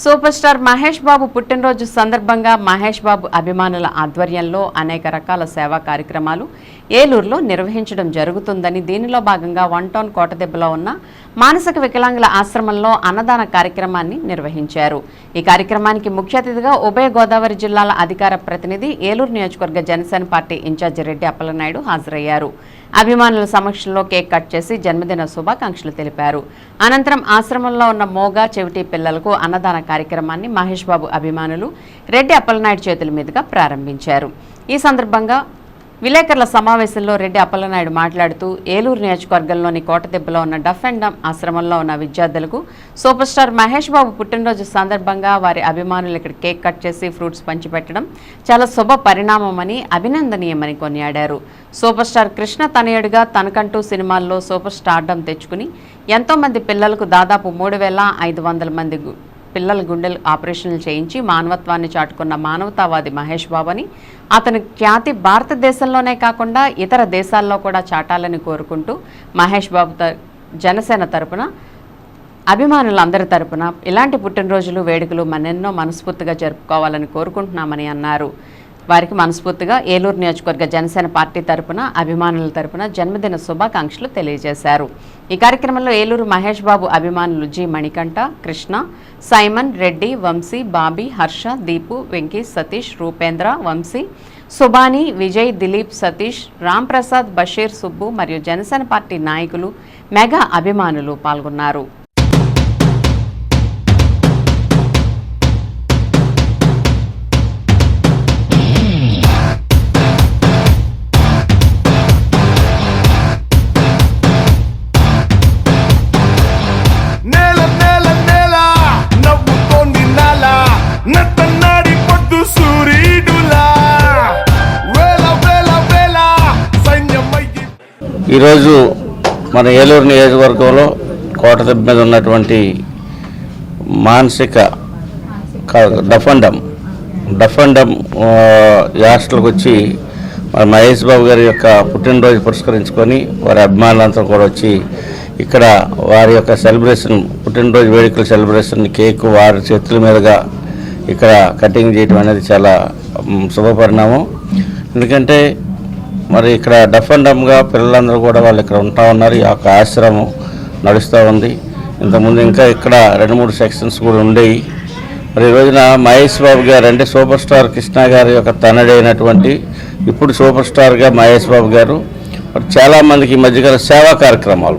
Super star Mahesh Babu పుట్టినరోజు సందర్భంగా మహేష్ బాబు అభిమానుల ఆధ్వర్యంలో అనేక రకాల సేవా కార్యక్రమాలు ఏలూరులో నిర్వహించడం జరుగుతుందని దీనిలో భాగంగా వన్ టౌన్ కోటదెబ్బలో ఉన్న మానసిక వికలాంగుల ఆశ్రమంలో అన్నదాన కార్యక్రమాన్ని నిర్వహించారు. ఈ కార్యక్రమానికి ముఖ్య అతిథిగా ఉభయ గోదావరి జిల్లాల అధికార ప్రతినిధి ఏలూరు నియోజకవర్గ జనసేన పార్టీ ఇన్ఛార్జి రెడ్డి అప్పలనాయుడు హాజరయ్యారు. అభిమానుల సమక్షంలో కేక్ కట్ చేసి జన్మదిన శుభాకాంక్షలు తెలిపారు. అనంతరం ఆశ్రమంలో ఉన్న మోగా చెవిటి పిల్లలకు అన్నదాన కార్యక్రమాన్ని మహేష్ బాబు అభిమానులు రెడ్డి అప్పలనాయుడు చేతుల మీదుగా ప్రారంభించారు. ఈ సందర్భంగా విలేకరుల సమావేశంలో రెడ్డి అప్పలనాయుడు మాట్లాడుతూ ఏలూరు నియోజకవర్గంలోని కోటదెబ్బలో ఉన్న డఫ్ అండ్ డమ్ ఆశ్రమంలో ఉన్న విద్యార్థులకు సూపర్ స్టార్ మహేష్ బాబు పుట్టినరోజు సందర్భంగా వారి అభిమానులు ఇక్కడ కేక్ కట్ చేసి ఫ్రూట్స్ పంచిపెట్టడం చాలా శుభ పరిణామమని అభినందనీయమని కొనియాడారు. సూపర్ స్టార్ కృష్ణ తనయుడిగా తనకంటూ సినిమాల్లో సూపర్ స్టార్డం తెచ్చుకుని ఎంతోమంది పిల్లలకు దాదాపు మూడు వేల ఐదు వందల మంది పిల్లల గుండెలు ఆపరేషన్లు చేయించి మానవత్వాన్ని చాటుకున్న మానవతావాది మహేష్ బాబు అని అతని ఖ్యాతి భారతదేశంలోనే కాకుండా ఇతర దేశాల్లో కూడా చాటాలని కోరుకుంటూ మహేష్ బాబు త- జనసేన తరపున అభిమానులందరి తరపున ఇలాంటి పుట్టినరోజులు వేడుకలు మనెన్నో మనస్ఫూర్తిగా జరుపుకోవాలని కోరుకుంటున్నామని అన్నారు. వారికి మనస్ఫూర్తిగా ఏలూరు నియోజకవర్గ జనసేన పార్టీ తరపున అభిమానుల తరపున జన్మదిన శుభాకాంక్షలు తెలియజేశారు. ఈ కార్యక్రమంలో ఏలూరు మహేష్ బాబు అభిమానులు జి మణికంఠ కృష్ణ సైమన్ రెడ్డి వంశీ బాబీ హర్ష దీపు వెంకీ సతీష్ రూపేంద్ర వంశీ సుబాని విజయ్ దిలీప్ సతీష్ రామ్ ప్రసాద్ బషీర్ సుబ్బు మరియు జనసేన పార్టీ నాయకులు మెగా అభిమానులు పాల్గొన్నారు. ఈరోజు మన ఏలూరు నియోజకవర్గంలో కోటదెబ్బ మీద ఉన్నటువంటి మానసిక క- డఫండం. డఫండం హాస్టల్కి వచ్చి మన మహేష్ బాబు గారి యొక్క పుట్టినరోజు పురస్కరించుకొని వారి అభిమానులంతా కూడా వచ్చి ఇక్కడ వారి యొక్క సెలబ్రేషన్ పుట్టినరోజు వేడుకల సెలబ్రేషన్ కేక్ వారి చేతుల మీదుగా ఇక్కడ కటింగ్ చేయడం అనేది చాలా శుభపరిణామం. ఎందుకంటే మరి ఇక్కడ డఫ్ అండ్ డమ్గా పిల్లలందరూ కూడా వాళ్ళు ఇక్కడ ఉంటా ఉన్నారు. ఈ యొక్క ఆశ్రమం నడుస్తూ ఉంది. ఇంతకుముందు ఇంకా ఇక్కడ రెండు మూడు సెక్షన్స్ కూడా ఉండేవి మరి ఈ రోజున మహేష్ బాబు గారు అంటే సూపర్ స్టార్ కృష్ణ గారి యొక్క తనడైనటువంటి ఇప్పుడు సూపర్ స్టార్గా మహేష్ బాబు గారు. చాలామందికి ఈ మధ్యకాల సేవా కార్యక్రమాలు.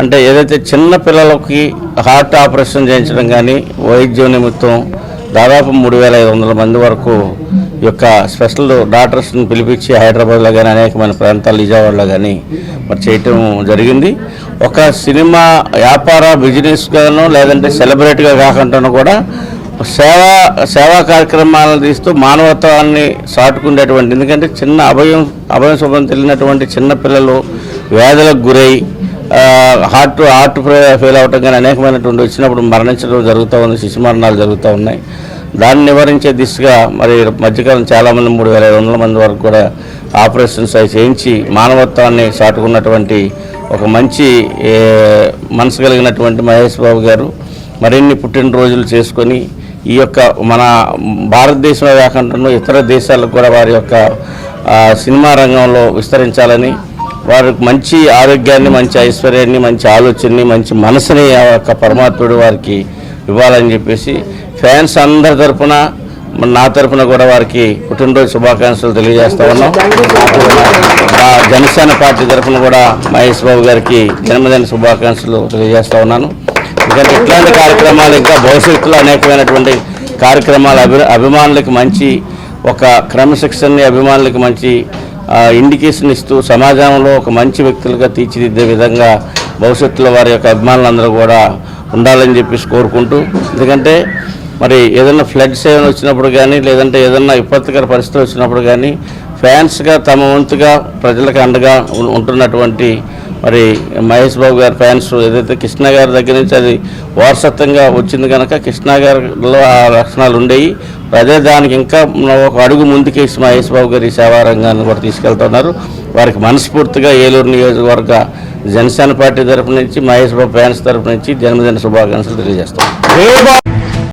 అంటే ఏదైతే చిన్న పిల్లలకి హార్ట్ ఆపరేషన్ చేయించడం కానీ వైద్యం నిమిత్తం దాదాపు మూడు వేల ఐదు వందల మంది వరకు యొక్క స్పెషల్ డాక్టర్స్ని పిలిపించి హైదరాబాద్లో కానీ అనేకమైన ప్రాంతాలు నిజామాబాద్లో కానీ మరి చేయటం జరిగింది. ఒక సినిమా వ్యాపార బిజినెస్గాను లేదంటే సెలబ్రిటీగా కాకుండా కూడా సేవా సేవా కార్యక్రమాలను తీస్తూ మానవత్వాన్ని సాటుకునేటువంటి ఎందుకంటే చిన్న అభయం అభయం శుభం తెలియనటువంటి చిన్నపిల్లలు వ్యాధులకు గురై హార్ట్ హార్ట్ ఫెయిల్ అవటం కానీ అనేకమైనటువంటి వచ్చినప్పుడు మరణించడం జరుగుతూ ఉంది శిశు మరణాలు జరుగుతూ ఉన్నాయి. దాన్ని నివారించే దిశగా మరి మధ్యకాలం చాలామంది మూడు వేల ఐదు వందల మంది వరకు కూడా ఆపరేషన్స్ అవి చేయించి మానవత్వాన్ని చాటుకున్నటువంటి ఒక మంచి మనసు కలిగినటువంటి మహేష్ బాబు గారు మరిన్ని పుట్టినరోజులు చేసుకొని ఈ యొక్క మన భారతదేశమే కాకుండా ఇతర దేశాలకు కూడా వారి యొక్క సినిమా రంగంలో విస్తరించాలని వారికి మంచి ఆరోగ్యాన్ని మంచి ఐశ్వర్యాన్ని మంచి ఆలోచనని మంచి మనసుని ఆ యొక్క పరమాత్ముడు వారికి ఇవ్వాలని చెప్పేసి ఫ్యాన్స్ అందరి తరపున నా తరపున కూడా వారికి పుట్టినరోజు శుభాకాంక్షలు తెలియజేస్తా ఉన్నాం. మా జనసేన పార్టీ తరఫున కూడా మహేష్ బాబు గారికి జన్మదిన శుభాకాంక్షలు తెలియజేస్తా ఉన్నాను. ఎందుకంటే ఇట్లాంటి కార్యక్రమాలు ఇంకా భవిష్యత్తులో అనేకమైనటువంటి కార్యక్రమాలు అభి అభిమానులకు మంచి ఒక క్రమశిక్షణని అభిమానులకు మంచి ఇండికేషన్ ఇస్తూ సమాజంలో ఒక మంచి వ్యక్తులుగా తీర్చిదిద్దే విధంగా భవిష్యత్తులో వారి యొక్క అభిమానులందరూ కూడా ఉండాలని చెప్పేసి కోరుకుంటూ ఎందుకంటే మరి ఏదైనా ఫ్లడ్స్ ఏమైనా వచ్చినప్పుడు కానీ లేదంటే ఏదైనా విపత్తుకర పరిస్థితులు వచ్చినప్పుడు కానీ ఫ్యాన్స్గా తమ వంతుగా ప్రజలకు అండగా ఉంటున్నటువంటి మరి మహేష్ బాబు గారి ఫ్యాన్స్ ఏదైతే కృష్ణ గారి దగ్గర నుంచి అది వారసత్వంగా వచ్చింది కనుక కృష్ణ గారిలో ఆ లక్షణాలు ఉండేవి అదే దానికి ఇంకా ఒక అడుగు ముందుకేసి మహేష్ బాబు గారి ఈ సేవా రంగాన్ని కూడా తీసుకెళ్తున్నారు. వారికి మనస్ఫూర్తిగా ఏలూరు నియోజకవర్గ జనసేన పార్టీ తరపు నుంచి మహేష్ బాబు ఫ్యాన్స్ తరపు నుంచి జన్మదిన శుభాకాంక్షలు తెలియజేస్తాం